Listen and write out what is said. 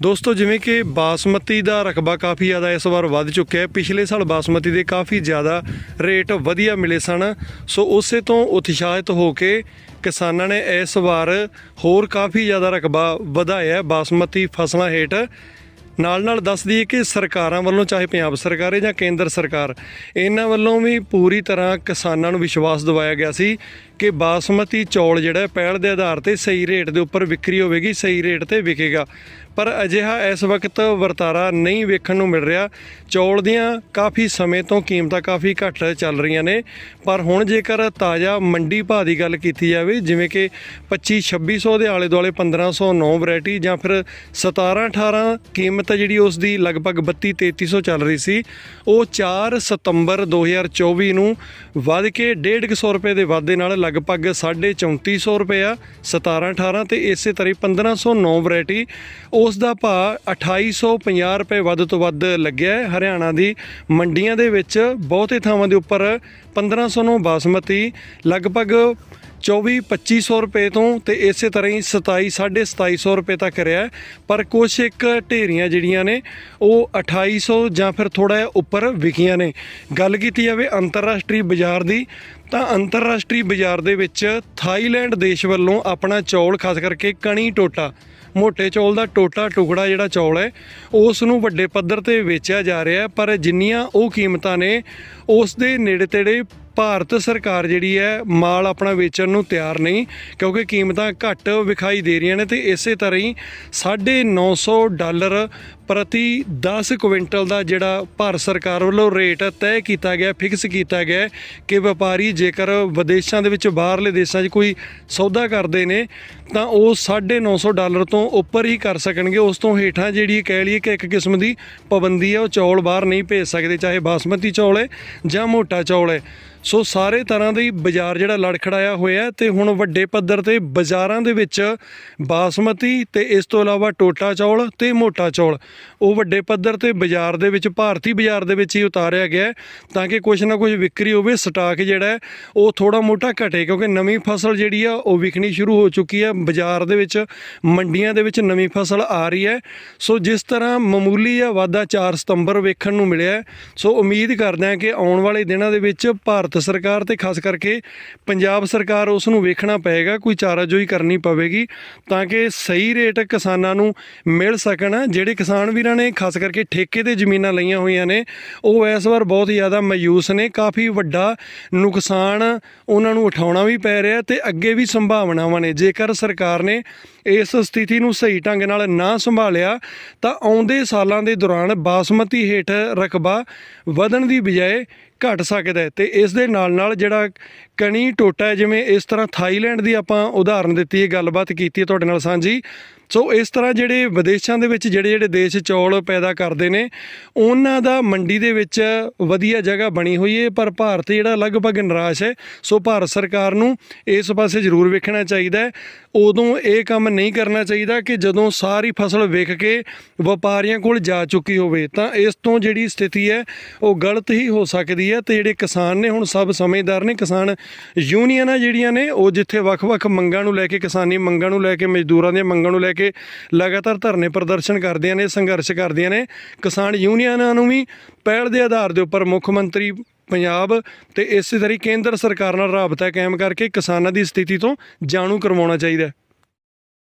ਦੋਸਤੋ, ਜਿਵੇਂ ਕਿ ਬਾਸਮਤੀ ਦਾ ਰਕਬਾ ਕਾਫੀ ਜ਼ਿਆਦਾ ਇਸ ਵਾਰ ਵੱਧ ਚੁੱਕਿਆ ਹੈ। ਪਿਛਲੇ ਸਾਲ ਬਾਸਮਤੀ ਦੇ ਕਾਫੀ ਜ਼ਿਆਦਾ ਰੇਟ ਵਧੀਆ ਮਿਲੇ ਸਨ। ਸੋ ਉਸੇ ਤੋਂ ਉਤਸ਼ਾਹਿਤ ਹੋ ਕੇ ਕਿਸਾਨਾਂ ਨੇ ਇਸ ਵਾਰ ਹੋਰ ਕਾਫੀ ਜ਼ਿਆਦਾ ਰਕਬਾ ਵਧਾਇਆ ਬਾਸਮਤੀ ਫਸਲਾਂ ਹੇਠ। ਨਾਲ ਨਾਲ ਦੱਸ ਦਈਏ ਕਿ ਸਰਕਾਰਾਂ ਵੱਲੋਂ, ਚਾਹੇ ਪੰਜਾਬ ਸਰਕਾਰ ਹੈ ਜਾਂ ਕੇਂਦਰ ਸਰਕਾਰ, ਇਹਨਾਂ ਵੱਲੋਂ ਵੀ ਪੂਰੀ ਤਰ੍ਹਾਂ ਕਿਸਾਨਾਂ ਨੂੰ ਵਿਸ਼ਵਾਸ ਦਿਵਾਇਆ ਗਿਆ ਸੀ ਕਿ ਬਾਸਮਤੀ ਚੌਲ ਜਿਹੜਾ ਪਹਿਲ ਦੇ ਆਧਾਰ ਤੇ ਸਹੀ ਰੇਟ ਦੇ ਉੱਪਰ ਵਿਕਰੀ ਹੋਵੇਗੀ, ਸਹੀ ਰੇਟ ਤੇ ਵਿਕੇਗਾ। ਪਰ ਅਜਿਹਾ ਇਸ ਵਕਤ ਵਰਤਾਰਾ ਨਹੀਂ ਵੇਖਣ ਨੂੰ ਮਿਲ ਰਿਹਾ। ਚੌਲ ਦੀਆਂ ਕਾਫੀ ਸਮੇਂ ਤੋਂ ਕੀਮਤਾਂ ਕਾਫੀ ਘੱਟ ਚੱਲ ਰਹੀਆਂ ਨੇ। ਪਰ ਹੁਣ ਜੇਕਰ ਤਾਜ਼ਾ ਮੰਡੀ ਭਾਅ ਦੀ ਗੱਲ ਕੀਤੀ ਜਾਵੇ, ਜਿਵੇਂ ਕਿ 25 2600 ਦੇ ਆਲੇ ਦੁਆਲੇ 1509 ਵੈਰਾਈਟੀ ਜਾਂ ਫਿਰ 17 18 ਕੀਮਤ ਜਿਹੜੀ ਉਸ ਦੀ ਲਗਭਗ 32 3300 ਚੱਲ ਰਹੀ ਸੀ, ਉਹ 4 ਸਤੰਬਰ 2024 ਨੂੰ ਵੱਧ ਕੇ 150 ਰੁਪਏ ਦੇ ਵਾਧੇ ਨਾਲ ਲਗਭਗ 3450 ਰੁਪਏ ਆ। 17 18 ਤੇ ਇਸੇ ਤਰ੍ਹਾਂ 1509 ਵੈਰਾਈਟੀ ਉਸ ਦਾ ਭਾਅ 2850 ਰੁਪਏ ਵੱਧ ਤੋਂ ਵੱਧ ਲੱਗਿਆ ਹੈ। ਹਰਿਆਣਾ ਦੀ ਮੰਡੀਆਂ ਦੇ ਵਿੱਚ ਬਹੁਤੇ ਥਾਵਾਂ ਦੇ ਉੱਪਰ 1500 ਨੂੰ ਬਾਸਮਤੀ, ਲਗਭਗ 24 2500 ਰੁਪਏ ਤੋਂ ਤੇ ਇਸੇ ਤਰ੍ਹਾਂ ਹੀ 27 2750 ਰੁਪਏ ਤੱਕ ਰਿਹਾ ਪਰ ਕੁਝ ਇੱਕ ਢੇਰੀਆਂ ਜਿਹੜੀਆਂ ਨੇ, ਉਹ 2800 ਜਾਂ ਫਿਰ ਥੋੜਾ ਜਿਹਾ ਉੱਪਰ ਵਿਕੀਆਂ ਨੇ। ਗੱਲ ਕੀਤੀ ਜਾਵੇ ਅੰਤਰਰਾਸ਼ਟਰੀ ਬਾਜ਼ਾਰ ਦੀ, ਤਾਂ ਅੰਤਰਰਾਸ਼ਟਰੀ ਬਾਜ਼ਾਰ ਦੇ ਵਿੱਚ ਥਾਈਲੈਂਡ ਦੇਸ਼ ਵੱਲੋਂ ਆਪਣਾ ਚੌਲ, ਖਾਸ ਕਰਕੇ ਕਣੀ ਟੋਟਾ ਮੋਟੇ ਚੌਲ ਦਾ ਟੋਟਾ ਟੁਕੜਾ ਜਿਹੜਾ ਚੌਲ ਹੈ ਉਸ ਨੂੰ ਵੱਡੇ ਪੱਧਰ ਤੇ ਵੇਚਿਆ ਜਾ ਰਿਹਾ ਹੈ, ਪਰ ਜਿੰਨੀਆਂ ਉਹ ਕੀਮਤਾਂ ਨੇ ਉਸ ਦੇ ਨੇੜੇ ਤੇੜੇ ਭਾਰਤ ਸਰਕਾਰ ਜਿਹੜੀ ਹੈ, ਮਾਲ ਆਪਣਾ ਵੇਚਣ ਨੂੰ ਤਿਆਰ ਨਹੀਂ, ਕਿਉਂਕਿ ਕੀਮਤਾਂ ਘੱਟ ਵਿਖਾਈ ਦੇ ਰਹੀਆਂ ਨੇ ਤੇ ਇਸੇ ਤਰ੍ਹਾਂ ਹੀ 950 ਡਾਲਰ ਪ੍ਰਤੀ 10 ਕੁਇੰਟਲ ਦਾ ਜਿਹੜਾ ਭਾਰਤ ਸਰਕਾਰ ਵੱਲੋਂ ਰੇਟ ਤੈਅ ਕੀਤਾ ਗਿਆ, ਫਿਕਸ ਕੀਤਾ ਗਿਆ ਕਿ ਵਪਾਰੀ ਜੇਕਰ ਵਿਦੇਸ਼ਾਂ ਦੇ ਵਿੱਚ ਬਾਹਰਲੇ ਦੇਸ਼ਾਂ 'ਚ ਕੋਈ ਸੌਦਾ ਕਰਦੇ ਨੇ, ਤਾਂ ਉਹ 950 ਡਾਲਰ ਤੋਂ ਉੱਪਰ ਹੀ ਕਰ ਸਕਣਗੇ। ਉਸ ਤੋਂ ਹੇਠਾਂ ਜਿਹੜੀ ਕਹਿ ਲਈਏ ਕਿ ਇੱਕ ਕਿਸਮ ਦੀ ਪਾਬੰਦੀ ਹੈ, ਉਹ ਚੌਲ ਬਾਹਰ ਨਹੀਂ ਭੇਜ ਸਕਦੇ, ਚਾਹੇ ਬਾਸਮਤੀ ਚੌਲ ਹੈ ਜਾਂ ਮੋਟਾ ਚੌਲ ਹੈ। ਸੋ ਸਾਰੇ ਤਰ੍ਹਾਂ ਦੀ ਬਾਜ਼ਾਰ ਜਿਹੜਾ ਲੜਖੜਾਇਆ ਹੋਇਆ ਹੈ ਤੇ ਹੁਣ ਵੱਡੇ ਪੱਧਰ ਤੇ ਬਾਜ਼ਾਰਾਂ ਦੇ ਵਿੱਚ ਬਾਸਮਤੀ ਤੇ ਇਸ ਤੋਂ ਇਲਾਵਾ ਟੋਟਾ ਚੌਲ ਤੇ ਮੋਟਾ ਚੌਲ। ਉਹ ਵੱਡੇ ਪੱਧਰ ਤੇ ਬਾਜ਼ਾਰ ਦੇ ਵਿੱਚ, ਭਾਰਤੀ ਬਾਜ਼ਾਰ ਦੇ ਵਿੱਚ ਹੀ ਉਤਾਰਿਆ ਗਿਆ ਤਾਂ ਕਿ ਕੁਝ ਨਾ ਕੁਝ ਵਿਕਰੀ ਹੋਵੇ, ਸਟਾਕ ਜਿਹੜਾ ਉਹ ਥੋੜਾ ਮੋਟਾ ਘਟੇ ਕਿਉਂਕਿ ਨਵੀਂ ਫਸਲ ਜਿਹੜੀ ਆ, ਉਹ ਵਿਕਣੀ ਸ਼ੁਰੂ ਹੋ ਚੁੱਕੀ ਹੈ। ਬਾਜ਼ਾਰ ਦੇ ਵਿੱਚ, ਮੰਡੀਆਂ ਦੇ ਵਿੱਚ ਨਵੀਂ ਫਸਲ ਆ ਰਹੀ ਹੈ। ਸੋ ਜਿਸ ਤਰ੍ਹਾਂ ਮਾਮੂਲੀ ਆ ਵਾਧਾ 4 ਸਤੰਬਰ ਵੇਖਣ ਨੂੰ ਮਿਲਿਆ ਸੋ ਉਮੀਦ ਕਰਦੇ ਹਾਂ ਕਿ ਆਉਣ ਵਾਲੇ ਦਿਨਾਂ ਦੇ ਵਿੱਚ ਭਾਰਤ ਸਰਕਾਰ ਤੇ ਖਾਸ ਕਰਕੇ ਪੰਜਾਬ ਸਰਕਾਰ ਉਸ ਨੂੰ ਵੇਖਣਾ ਪਏਗਾ, ਕੋਈ ਚਾਰਾਜੋਈ ਕਰਨੀ ਪਵੇਗੀ ਤਾਂ ਕਿ ਸਹੀ ਰੇਟ ਕਿਸਾਨਾਂ ਨੂੰ ਮਿਲ ਸਕਣ, ਜਿਹੜੇ ਕਿਸਾਨ ਵੀਰਾਂ ਨੇ, ਖਾਸ ਕਰਕੇ ਠੇਕੇ ਤੇ ਜ਼ਮੀਨਾਂ ਲਈਆਂ ਹੋਈਆਂ ਨੇ, ਉਹ ਇਸ ਵਾਰ ਬਹੁਤ ਜ਼ਿਆਦਾ ਮਾਯੂਸ ਨੇ। ਕਾਫੀ ਵੱਡਾ ਨੁਕਸਾਨ ਉਹਨਾਂ ਨੂੰ ਉਠਾਉਣਾ ਵੀ ਪੈ ਰਿਹਾ ਤੇ ਅੱਗੇ ਵੀ ਸੰਭਾਵਨਾਵਾਂ ਨੇ। ਜੇਕਰ ਸਰਕਾਰ ਨੇ ਇਸ ਸਥਿਤੀ ਨੂੰ ਸਹੀ ਢੰਗ ਨਾਲ ਨਾ ਸੰਭਾਲਿਆ, ਤਾਂ ਆਉਂਦੇ ਸਾਲਾਂ ਦੇ ਦੌਰਾਨ ਬਾਸਮਤੀ ਹੇਠ ਰਕਬਾ ਵਧਣ ਦੀ ਬਜਾਏ ਘਟ ਸਕਦਾ ਹੈ ਤੇ ਇਸ ਦੇ ਨਾਲ ਨਾਲ ਜਿਹੜਾ ਕਣੀ ਟੋਟਾ ਜਿਵੇਂ ਇਸ ਤਰ੍ਹਾਂ ਥਾਈਲੈਂਡ ਦੀ ਆਪਾਂ ਉਦਾਹਰਨ ਦਿੱਤੀ ਹੈ, ਗੱਲਬਾਤ ਕੀਤੀ ਹੈ ਤੁਹਾਡੇ ਨਾਲ ਸਾਂਝੀ ਸੋ ਇਸ ਤਰ੍ਹਾਂ ਜਿਹੜੇ ਵਿਦੇਸ਼ਾਂ ਦੇ ਵਿੱਚ ਜਿਹੜੇ ਜਿਹੜੇ ਦੇਸ਼ ਚੌਲ ਪੈਦਾ ਕਰਦੇ ਨੇ, ਉਹਨਾਂ ਦਾ ਮੰਡੀ ਦੇ ਵਿੱਚ ਵਧੀਆ ਜਗ੍ਹਾ ਬਣੀ ਹੋਈ ਹੈ ਪਰ ਭਾਰਤ ਜਿਹੜਾ ਲਗਭਗ ਨਿਰਾਸ਼ ਹੈ। ਸੋ ਭਾਰਤ ਸਰਕਾਰ ਨੂੰ ਇਸ ਪਾਸੇ ਜ਼ਰੂਰ ਵੇਖਣਾ ਚਾਹੀਦਾ ਹੈ। ਉਦੋਂ ਇਹ ਕੰਮ ਨਹੀਂ ਕਰਨਾ ਚਾਹੀਦਾ ਕਿ ਜਦੋਂ ਸਾਰੀ ਫਸਲ ਵਿਕ ਕੇ ਵਪਾਰੀਆਂ ਕੋਲ ਜਾ ਚੁੱਕੀ ਹੋਵੇ, ਤਾਂ ਇਸ ਤੋਂ ਜਿਹੜੀ ਸਥਿਤੀ ਹੈ, ਉਹ ਗਲਤ ਹੀ ਹੋ ਸਕਦੀ ਹੈ। ਤੇ ਜਿਹੜੇ ਕਿਸਾਨ ਨੇ, ਹੁਣ ਸਭ ਸਮਝਦਾਰ ਨੇ, ਕਿਸਾਨ ਯੂਨੀਅਨਾਂ ਜਿਹੜੀਆਂ ਨੇ, ਉਹ ਜਿੱਥੇ ਵੱਖ-ਵੱਖ ਮੰਗਾਂ ਨੂੰ ਲੈ ਕੇ, ਕਿਸਾਨੀ ਮੰਗਾਂ ਨੂੰ ਲੈ ਕੇ, ਮਜ਼ਦੂਰਾਂ ਦੀਆਂ ਮੰਗਾਂ ਨੂੰ ਲੈ ਕੇ ਲਗਾਤਾਰ ਧਰਨੇ ਪ੍ਰਦਰਸ਼ਨ ਕਰਦੀਆਂ ਨੇ, ਸੰਘਰਸ਼ ਕਰਦੀਆਂ ਨੇ। ਕਿਸਾਨ ਯੂਨੀਅਨਾਂ ਨੂੰ ਵੀ ਪਹਿਲ ਦੇ ਆਧਾਰ ਦੇ ਉੱਪਰ ਮੁੱਖ ਮੰਤਰੀ ਪੰਜਾਬ ਤੇ ਇਸੇ ਤਰੀ ਕੇਂਦਰ ਸਰਕਾਰ ਨਾਲ ਰਾਬਤਾ ਕਾਇਮ ਕਰਕੇ ਕਿਸਾਨਾਂ ਦੀ ਸਥਿਤੀ ਤੋਂ ਜਾਣੂ ਕਰਵਾਉਣਾ ਚਾਹੀਦਾ ਹੈ।